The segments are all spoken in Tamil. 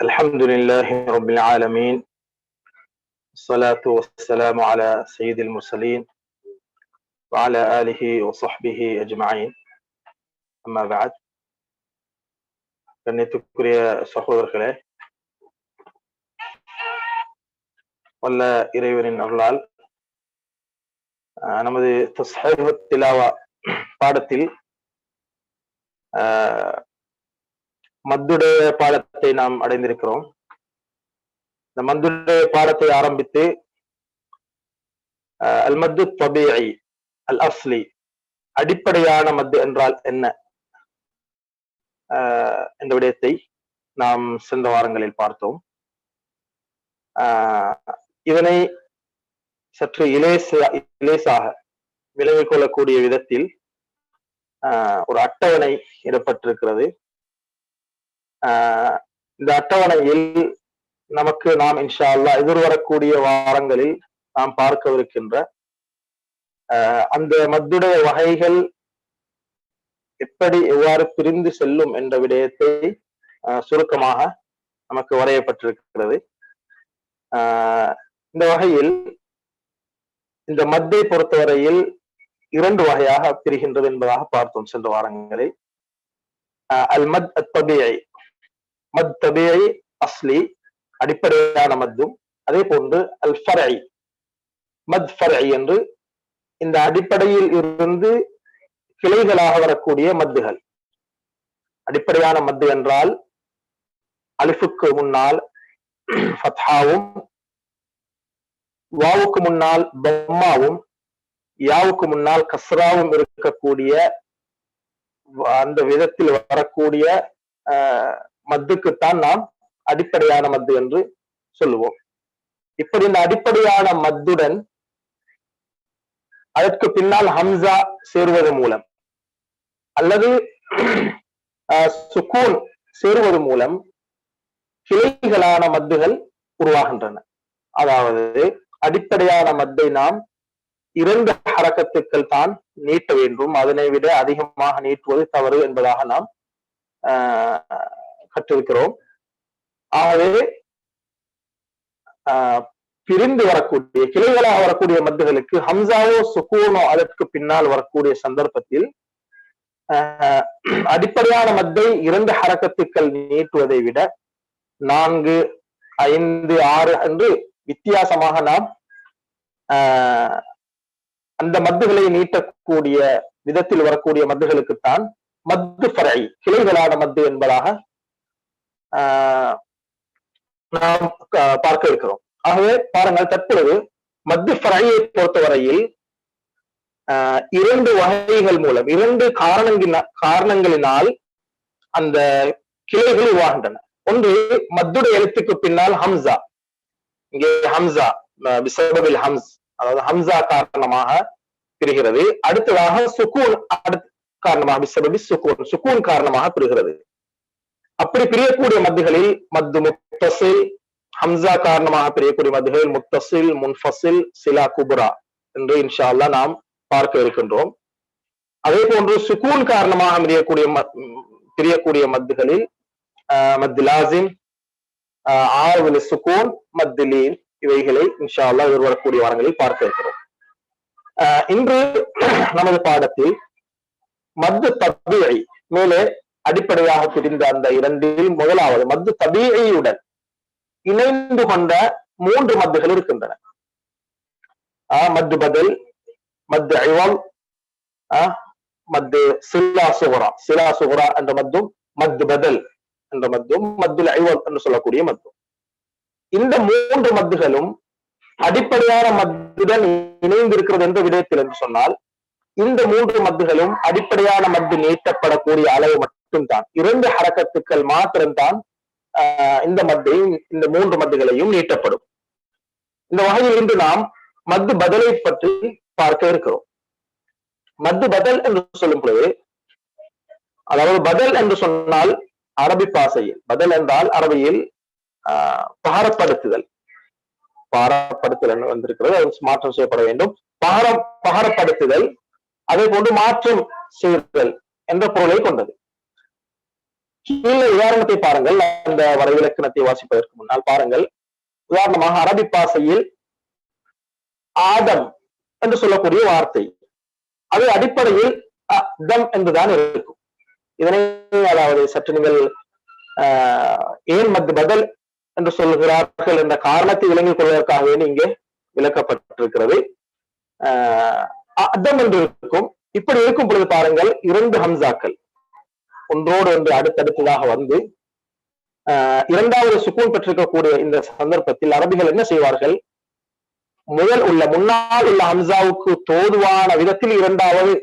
الحمد لله رب العالمين الصلاة والسلام على سيد المرسلين وعلى آله وصحبه أجمعين أما بعد கண்ணியத்துக்குரிய சகோதரர்களே வல்ல இறைவனின் அருளால் நமது தஸ்ஹீஹ் திலாவா பாடத்தில் மத்துடைய பாடத்தை நாம் அடைந்திருக்கிறோம். இந்த மந்துடைய பாடத்தை ஆரம்பித்து அல் மத்து தொபிஐ அல் அஸ்லி அடிப்படையான மத்து என்றால் என்ன? என்ற விடயத்தை நாம் சென்ற வாரங்களில் பார்த்தோம். இதனை சற்று இலேச இலேசாக விலகிக் கொள்ளக்கூடிய விதத்தில் ஒரு அட்டவணை இடப்பட்டிருக்கிறது. இந்த அட்டவணையில் நமக்கு நாம் இன்ஷா அல்லா எதிர்வரக்கூடிய வாரங்களில் நாம் பார்க்கவிருக்கின்ற அந்த மத்துடைய வகைகள் எப்படி எவ்வாறு பிரிந்து செல்லும் என்ற விடயத்தை சுருக்கமாக நமக்கு வரையப்பட்டிருக்கிறது. இந்த வகையில் இந்த மத்தை பொறுத்தவரையில் இரண்டு வகையாக பிரிகின்றது என்பதாக பார்த்தோம் சென்ற வாரங்களில். அல் மத் அத்தபியை மத் தபியை அஸ்லி அடிப்படையான மத்தும் அதே போன்று அல் ஃபரை மத் ஃபரை என்று இந்த அடிப்படையில் இருந்து கிளைகளாக வரக்கூடிய மத்துகள். அடிப்படையான மத்து என்றால் அலிஃபுக்கு முன்னால் ஃபத்ஹாவும் வாவுக்கு முன்னால் பம்மாவும் யாவுக்கு முன்னால் கஸ்ராவும் இருக்கக்கூடிய அந்த விதத்தில் வரக்கூடிய மத்துக்குத்தான் நாம் அடிப்படையான மத்து என்று சொல்லுவோம். இப்படி இந்த அடிப்படையான மத்துடன் அதற்கு பின்னால் ஹம்சா சேருவது மூலம் அல்லது சுக்கூன் சேருவது மூலம் கிளைகளான மத்துகள் உருவாகின்றன. அதாவது அடிப்படையான மத்தை நாம் இரண்டு ஹரக்கத்துக்கள் தான் நீட்ட வேண்டும். அதனை விட அதிகமாக நீட்டுவது தவறு என்பதாக நாம் கற்றிருக்கிறோம். ஆகவே பிரிந்து வரக்கூடிய கிளைகளாக வரக்கூடிய மத்துகளுக்கு ஹம்சாவோ சுகூனோ அதற்கு பின்னால் வரக்கூடிய சந்தர்ப்பத்தில் அடிப்படையான மத்தை இரண்டு ஹரக்கத்துக்கள் நீட்டுவதை விட நான்கு ஐந்து ஆறு என்று வித்தியாசமாக நாம் அந்த மத்துகளை நீட்டக்கூடிய விதத்தில் வரக்கூடிய மத்துகளுக்குத்தான் மத்து பறை கிளைகளான மத்து என்பதாக நாம் பார்க்க இருக்கிறோம். ஆகவே பாருங்கள் தற்பொழுது மத்து ஃபரையை பொறுத்தவரையில் இரண்டு வகைகள் மூலம் இரண்டு காரணங்கின காரணங்களினால் அந்த கிளைகள் உருவாகின்றன. ஒன்று மத்துடைய எழுத்துக்கு பின்னால் ஹம்சா. இங்கே ஹம்சா பிசபில் ஹம்ஸ் அதாவது ஹம்சா காரணமாக பிரிகிறது. அடுத்ததாக சுக்கூன் அடுத்த காரணமாக பிசபபி சுக்கூன் சுக்கூன் காரணமாக பிரிகிறது. அப்படி பிரியக்கூடிய மத்துகளில் மத்து முத்தசில் ஹம்சா காரணமாக பிரியக்கூடிய மத்துகளில் முத்தசில் முன்ஃபசில் சிலா குபுரா என்று இன்ஷா அல்லா நாம் பார்க்க இருக்கின்றோம். அதே போன்று சுக்கூன் காரணமாக பிரியக்கூடிய பிரியக்கூடிய மத்துகளில் மத்திலாசின் ஆறுவலி சுக்கூன் மத்திலீன் இவைகளை இன்ஷா அல்லா எதிர்வரக்கூடிய வாரங்களில் பார்க்க இருக்கிறோம். இன்று நமது பாடத்தில் மத்து தத்துவை மேலே அடிப்படையாக பிரிந்த அந்த இரண்டில் முதலாவது மத்து தபியுடன் இணைந்து கொண்ட மூன்று மத்துகள் இருக்கின்றன. மத்து பதில் மத்து ஐவால் மத்து சிலா சுகுரா. சிலா சுகுரா என்ற மத்தும் மத்து பதில் என்ற மத்தும் மத்துல் ஐவால் என்று சொல்லக்கூடிய மத்தும் இந்த மூன்று மத்துகளும் அடிப்படையான மத்துடன் இணைந்து இருக்கிறது என்ற விடயத்தில் என்று சொன்னால் இந்த மூன்று மத்துகளும் அடிப்படையான மத்து நீட்டப்படக்கூடிய அளவு மட்டும்தான். இரண்டு ஹரக்கத்துக்கள் மாத்திரம்தான் இந்த மத்தையும் இந்த மூன்று மத்துகளையும் நீட்டப்படும். இந்த வகையில் இன்று நாம் மத்து பதிலை பற்றி பார்க்க இருக்கிறோம். மத்து பதில் என்று சொல்லும் பொழுது அதாவது பதில் என்று சொன்னால் அரபி பாசையில் பதில் என்றால் அரபியில் பகரப்படுத்துதல். பாரப்படுத்துதல் வந்திருக்கிறது அது மாற்றம் செய்யப்பட வேண்டும். பகரம் பகரப்படுத்துதல் அதே போன்று மாற்றம் செய்தல் என்ற பொருளை கொண்டது. கீழே உதாரணத்தை பாருங்கள். அந்த வரைவிலக்கணத்தை வாசிப்பதற்கு முன்னால் பாருங்கள். உதாரணமாக அரபி பாசையில் ஆதம் என்று சொல்லக்கூடிய வார்த்தை. அது அடிப்படையில் தம் என்றுதான் இருக்கும். இதனை அதாவது சற்று நீங்கள் ஏன் மத் பதில் என்று சொல்லுகிறார்கள் என்ற காரணத்தை விளங்கிக் கொள்வதற்காகவே இங்கே விளக்கப்பட்டிருக்கிறது. அத்தம் என்று இருக்கும் இப்படி இருக்கும் பொழுது பாருங்கள் இரண்டு ஹம்சாக்கள். ஒன்றோடு ஒன்று அடுத்தடுத்ததாக வந்து இரண்டாவது சுக்கூன் பெற்றிருக்கக்கூடிய இந்த சந்தர்ப்பத்தில் அரபிகள் என்ன செய்வார்கள்? முதல் உள்ள முன்னால் உள்ள ஹம்சாவுக்கு தோதுவான விதத்தில் இரண்டாவது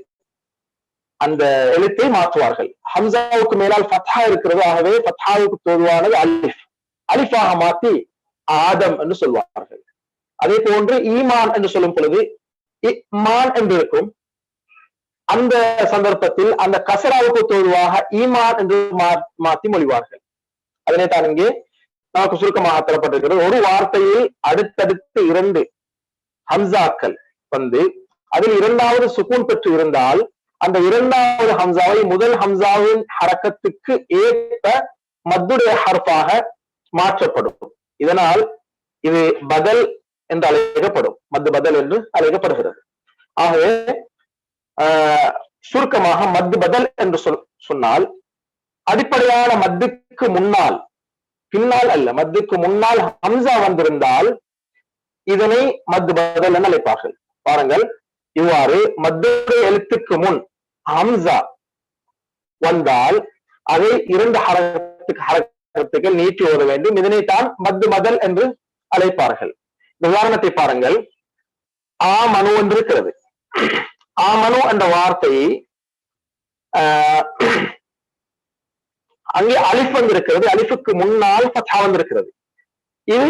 அந்த எழுத்தை மாற்றுவார்கள். ஹம்சாவுக்கு மேலால் ஃபத்ஹா இருக்கிறது ஆகவே ஃபத்ஹாவுக்கு தோதுவானது அலிஃப். அலிஃபாக மாற்றி ஆதம் என்று சொல்வார்கள். அதே போன்று ஈமான் என்று சொல்லும் பொழுது மான் என்று இருக்கும் அந்த சந்தர்ப்பத்தில் அந்த கசராவுக்கு தோல்வாக ஈமான் என்று மாத்தி மொழிவார்கள். அதனை தான் இங்கே நமக்கு சுருக்கமாக தரப்பட்டிருக்கிறது ஒரு வார்த்தையில் அடுத்தடுத்து இரண்டு ஹம்சாக்கள் வந்து அதில் இரண்டாவது சுக்கூன் பெற்று இருந்தால் அந்த இரண்டாவது ஹம்சாவை முதல் ஹம்சாவின் ஹரக்கத்துக்கு ஏற்ப மத்துடைய ஹர்ஃபாக மாற்றப்படும். இதனால் இது பதல் என்று அழைக்கப்படும். மத்து பதல் என்று அழைக்கப்படுகிறது. ஆகவே சுருக்கமாக மத்து பதல் என்று சொல் சொன்னால் அடிப்படையான மத்துக்கு முன்னால் பின்னால் அல்ல மத்துக்கு முன்னால் ஹம்சா வந்திருந்தால் இதனை மத்து பதல் என அழைப்பார்கள். பாருங்கள் இவ்வாறு மத்துடைய எழுத்துக்கு முன் ஹம்சா வந்தால் அதை இரண்டு ஹரத்துக்கு ஹரத்துக்கள் நீட்டி ஓட வேண்டும். இதனைத்தான் மத்து மதல் என்று அழைப்பார்கள். உதாரணத்தை பாருங்கள். ஆ மனு என்று இருக்கிறது ஆ மனு என்ற வார்த்தையை அங்கே அலிஃப் வந்திருக்கிறது. அலிஃபுக்கு முன்னால் பத்தா வந்திருக்கிறது. இது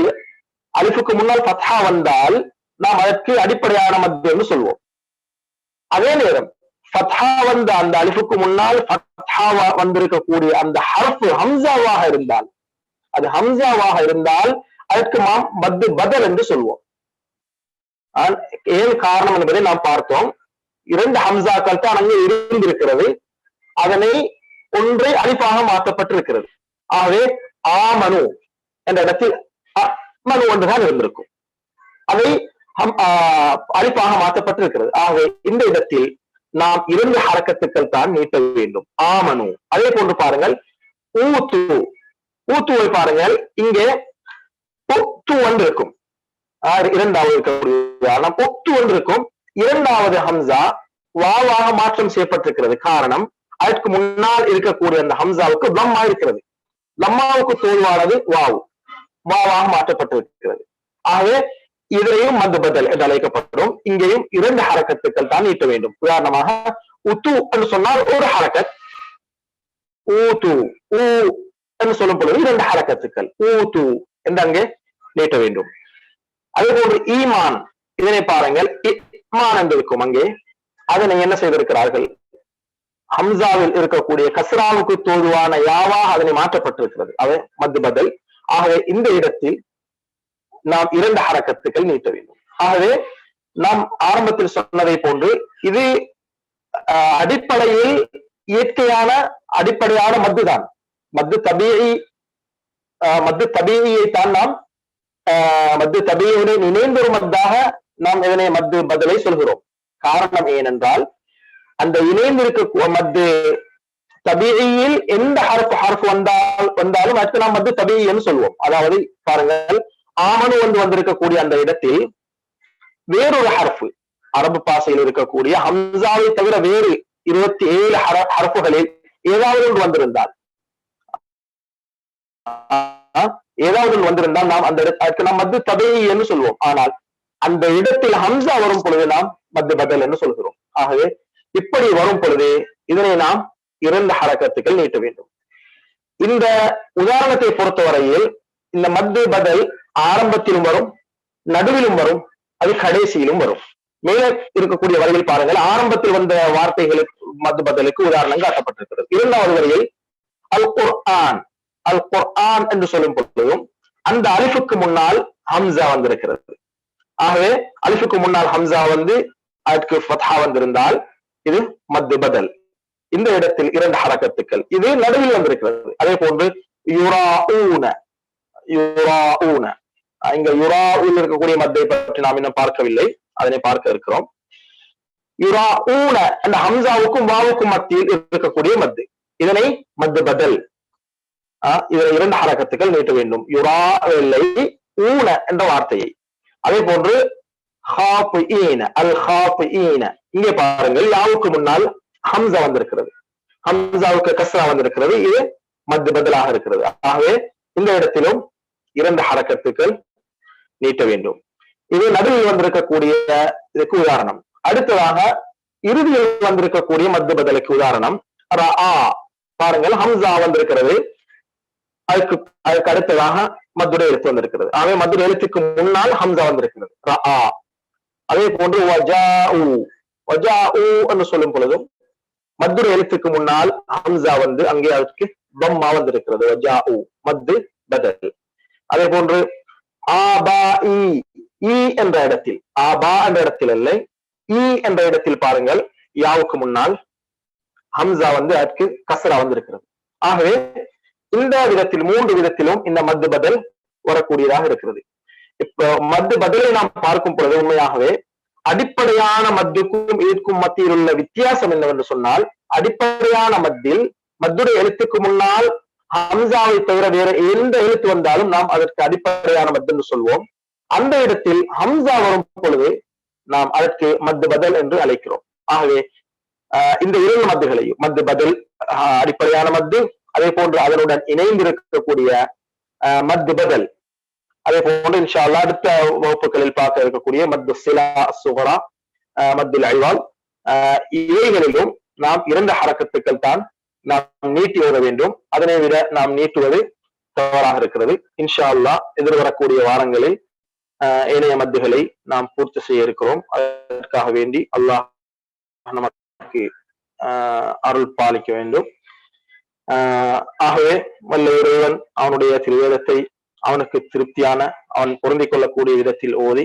அலிஃபுக்கு முன்னால் பத்தா வந்தால் நாம் அதற்கு அடிப்படையான மத்து என்று சொல்வோம். அதே நேரம் ஃபத்ஹா வந்த அந்த அலிஃபுக்கு முன்னால் ஃபத்ஹாவா வந்திருக்கக்கூடிய அந்த ஹர்ஃபு ஹம்சாவாக இருந்தால் அது ஹம்சாவாக இருந்தால் அதற்கு நாம் மத்து பதல் என்று சொல்வோம். ஏன் காரணம் என்பதை நாம் பார்த்தோம். இரண்டு ஹம்சாக்கள் தான் அங்கே இருந்திருக்கிறது. அதனை ஒன்றை அழிப்பாக மாற்றப்பட்டிருக்கிறது. ஆகவே ஆமனு என்ற இடத்தில் மனு ஒன்றுதான் இருந்திருக்கும். அதை அழிப்பாக மாற்றப்பட்டிருக்கிறது. ஆகவே இந்த இடத்தில் நாம் இரண்டு ஹரக்கத்துக்கள் தான் நீட்ட வேண்டும். ஆமனு அதே போன்று பாருங்கள். ஊத்து. ஊத்துவை பாருங்கள். இங்கே பொத்து ஒன்றிருக்கும். இரண்டாவது இருக்கக்கூடிய பொத்து ஒன்றிருக்கும். இரண்டாவது ஹம்சா வாவாக மாற்றம் செய்யப்பட்டிருக்கிறது. காரணம் அதற்கு முன்னால் இருக்கக்கூடிய அந்த ஹம்சாவுக்கு லம்மா இருக்கிறது. லம்மாவுக்கு தோல்வானது வாவு. வாவாக மாற்றப்பட்டிருக்கிறது. ஆகவே இதையும் மது பதில் என்று அழைக்கப்படும். இங்கேயும் இரண்டு ஹரக்கத்துக்கள் தான் ஈட்ட வேண்டும். உதாரணமாக உத்து என்று சொன்னால் ஒரு ஹரக்கத். ஊத்து ஊ என்று சொல்லும் பொழுது இரண்டு ஹரக்கத்துக்கள். ஊத்து என்று அங்கே நீட்ட வேண்டும். அதே போன்று ஈமான். இதனை பாருங்கள். இமான் என்று இருக்கும் அங்கே அதனை என்ன செய்திருக்கிறார்கள்? ஹம்சாவில் இருக்கக்கூடிய கசராவுக்கு தோதுவான யாவாக அதனை மாற்றப்பட்டிருக்கிறது. அவை மது பதில். ஆகவே இந்த இடத்தில் நாம் இரண்டு ஹரக்கத்துக்கள் நீட்ட வேண்டும். ஆகவே நாம் ஆரம்பத்தில் சொன்னதை போன்று இது அடிப்படையில் இயற்கையான அடிப்படையான மத்து தான் மத்து தபியை மத்து தபீவியை தான் நாம் மத்து தபியுடன் இணைந்தொரு மத்தாக நாம் இதனை மத்து பதிலை சொல்கிறோம். காரணம் ஏனென்றால் அந்த இணைந்திருக்க மத்து தபியில் எந்த ஹரஃப் ஹரஃப் வந்தால் வந்தாலும் அடுத்து நாம் மத்து தபின்னு சொல்லுவோம் அதாவது பாருங்கள் ஆமனு வந்து வந்திருக்கக்கூடிய அந்த இடத்தில் வேறொரு ஹரஃபு அரபு பாசையில் இருக்கக்கூடிய ஹம்சாவை தவிர வேறு இருபத்தி ஏழு ஹரப்புகளில் ஏதாவது ஒன்று வந்திருந்தால் ஏதாவது வந்திருந்தால் நாம் அந்த இடத்துக்கு நாம் மத்து தபேயி என்று சொல்வோம். ஆனால் அந்த இடத்தில் ஹம்சா வரும் பொழுது நாம் மத்து பதல் என்று சொல்கிறோம். ஆகவே இப்படி வரும் பொழுது இதனை நாம் இரண்டு ஹரக்கத்துக்கள் நீட்ட வேண்டும். இந்த உதாரணத்தை பொறுத்தவரையில் இந்த மத்து பதல் ஆரம்பத்திலும் வரும் நடுவிலும் வரும் அது கடைசியிலும் வரும். மேலே இருக்கக்கூடிய வரையில் பாருங்கள். ஆரம்பத்தில் வந்த வார்த்தைகளுக்கு மது பதிலுக்கு உதாரணம் காட்டப்பட்டிருக்கிறது. இரண்டாவது வரையில் அல் குர்ஆன் அல் குர்ஆன் என்று சொல்லும் பொழுதும் அந்த அலிஃபுக்கு முன்னால் ஹம்சா வந்திருக்கிறது. ஆகவே அலிஃபுக்கு முன்னால் ஹம்சா வந்து அதுக்கு ஃபத்ஹா வந்திருந்தால் இது மத்து பதல். இந்த இடத்தில் இரண்டு ஹரக்கத்துக்கள். இது நடுவில் வந்திருக்கிறது. அதே போன்று யுரா ஊன யுரா ஊன இங்க யுராவில் இருக்கக்கூடிய மத்தை பற்றி நாம் இன்னும் பார்க்கவில்லை. அதனை பார்க்க இருக்கிறோம். யுரா ஊன அந்த ஹம்சாவுக்கும் வாவுக்கும் மத்தியில் இருக்கக்கூடிய மத்து. இதனை மத்து பதல் இதுல இரண்டு ஹரக்கத்துக்கள் நீட்ட வேண்டும். யுரா இல்லை ஊன என்ற வார்த்தையை. அதே போன்று ஹாப் ஈன அல் ஹாப் ஈன இங்கே பாருங்கள் யாவுக்கு முன்னால் ஹம்சா வந்திருக்கிறது. ஹம்சாவுக்கு கஸ்ரா வந்திருக்கிறது. இது மத்து பதிலாக இருக்கிறது. ஆகவே இந்த இடத்திலும் இரண்டு ஹரக்கத்துக்கள் நீட்ட வேண்டும். இது நடுவில் வந்திருக்கக்கூடிய இதுக்கு உதாரணம். அடுத்ததாக இறுதியில் வந்திருக்கக்கூடிய மத்து பதிலுக்கு உதாரணம். ஆ பாருங்கள் ஹம்சா வந்திருக்கிறது. அதுக்கு அதுக்கு அடுத்ததாக மதுரை எழுத்து வந்திருக்கிறது. ஆகவே மதுரை எழுத்துக்கு முன்னால் ஹம்சா வந்திருக்கிறது. அதே போன்று வஜா உ வஜா உ என்று சொல்லும் பொழுதும் மதுரை எழுத்துக்கு முன்னால் ஹம்சா வந்து அங்கே அதுக்கு பம்மா வந்திருக்கிறது. வஜா உ மத்து பதல். அதே போன்று ஆபா இ என்ற இடத்தில் ஆபா என்ற இடத்தில் இல்லை. இ என்ற இடத்தில் பாருங்கள் யாவுக்கு முன்னால் ஹம்சா வந்து அதற்கு கசரா வந்திருக்கிறது. ஆகவே இந்த விதத்தில் மூன்று விதத்திலும் இந்த மத்து பதில் வரக்கூடியதாக இருக்கிறது. இப்போ மத்து பதிலை நாம் பார்க்கும் பொழுது உண்மையாகவே அடிப்படையான மத்துக்கும் இதற்கும் மத்தியில் உள்ள வித்தியாசம் என்னவென்று சொன்னால் அடிப்படையான மத்தியில் மத்துடைய எழுத்துக்கு முன்னால் ஹம்சாவை தவிர வேற எந்த எழுத்து வந்தாலும் நாம் அதற்கு அடிப்படையான மத்து என்று சொல்வோம். அந்த இடத்தில் ஹம்சா வரும் பொழுது நாம் அதற்கு மத்து பதில் என்று அழைக்கிறோம். ஆகவே இந்த இரண்டு மத்துகளையும் மத்து பதில் அடிப்படையான மத்து அதே போன்று அதனுடன் இணைந்து இருக்கக்கூடிய மத்து பதல். அதே போன்று இன்ஷா அல்லா அடுத்த வகுப்புகளில் பார்க்க இருக்கக்கூடிய மத்து சிலா சுகரா மத்தில் அழிவால். இவைகளிலும் நாம் இரண்டு ஹரக்கத்துக்கள் தான் நாம் நீட்டி ஓட வேண்டும். அதனை விட நாம் நீட்டுவது தவறாக இருக்கிறது. இன்ஷா அல்லா எதிர்வரக்கூடிய வாரங்களில் ஏனைய மத்துகளை நாம் பூர்த்தி செய்ய இருக்கிறோம். அதற்காக வேண்டி அல்லாஹ் நமக்கு அருள் பாலிக்க வேண்டும். ஆகவே வல்ல இறைவன் அவனுடைய திருவேதத்தை அவனுக்கு திருப்தியான அவன் பொருந்திக் கொள்ளக்கூடிய விதத்தில் ஓதி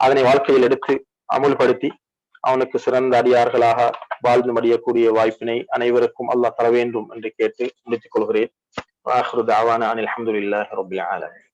அதனை வாழ்க்கையில் எடுத்து அமுல்படுத்தி அவனுக்கு சிறந்த அடியார்களாக வாழ்ந்து மடியக்கூடிய வாய்ப்பினை அனைவருக்கும் அல்லாஹ் தர வேண்டும் என்று கேட்டு முடித்துக் கொள்கிறேன். அனில் அஹமதுல்லாஹ் ரபுல் ஆலமின்.